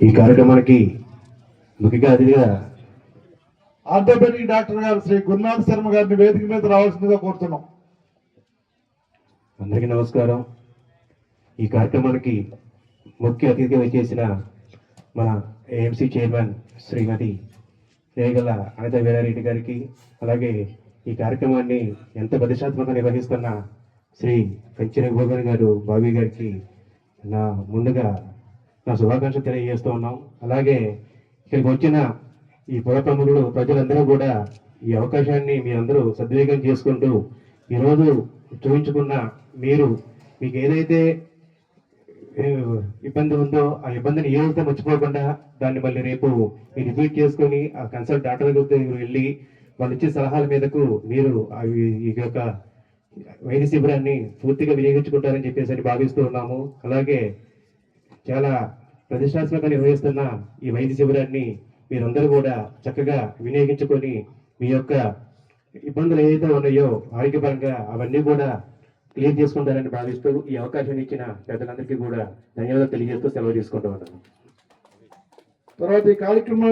ఈ కార్యక్రమానికి ముఖ్యంగా అతిథిగా ఆర్థోపెడిక్ డాక్టర్ గారు శ్రీ గురునాథ్ శర్మ గారిని వేదిక మీద రావాల్సిందిగా కోరుతున్నాం. అందరికీ నమస్కారం. ఈ కార్యక్రమానికి ముఖ్య అతిథిగా వచ్చేసిన మన ఏఎంసీ చైర్మన్ శ్రీమతి రేగల అనిత వీరారెడ్డి గారికి అలాగే ఈ కార్యక్రమాన్ని ఎంత ప్రతిష్టాత్మకంగా నిర్వహిస్తున్న శ్రీ కంచె రఘుభోగన్ గారు బాబీ గారికి నా ముందుగా నా శుభాకాంక్షలు తెలియజేస్తూ ఉన్నాం. అలాగే ఇక్కడికి వచ్చిన ఈ పుర ప్రముఖులు ప్రజలందరూ కూడా ఈ అవకాశాన్ని మీ అందరూ సద్వినియోగం చేసుకుంటూ ఈరోజు చూపించుకున్న మీరు మీకు ఏదైతే ఏ, ఇబ్బంది ఉందో ఆ ఇబ్బందిని ఏ రోజుతో మర్చిపోకుండా దాన్ని మళ్ళీ రేపు మీరు రిపీట్ చేసుకొని ఆ కన్సల్ట్ డాక్టర్ దగ్గరికి వెళ్ళి వాళ్ళు ఇచ్చే సలహాల మీదకు మీరు అవి ఈ యొక్క వైద్య శిబిరాన్ని పూర్తిగా వినియోగించుకుంటారని చెప్పేసి అని భావిస్తూ ఉన్నాము. అలాగే చాలా ప్రతిష్టాత్మకంగా నిర్వహిస్తున్న ఈ వైద్య శిబిరాన్ని మీరందరూ కూడా చక్కగా వినియోగించుకొని మీ యొక్క ఇబ్బందులు ఏదైతే ఉన్నాయో ఆరోగ్యపరంగా అవన్నీ కూడా క్లియర్ చేసుకుంటారని భావిస్తూ ఈ అవకాశాన్ని ఇచ్చిన పెద్దలందరికీ కూడా ధన్యవాదాలు తెలియజేస్తూ సెలవు తీసుకుంటూ ఉన్నాను తర్వాత ఈ కార్యక్రమం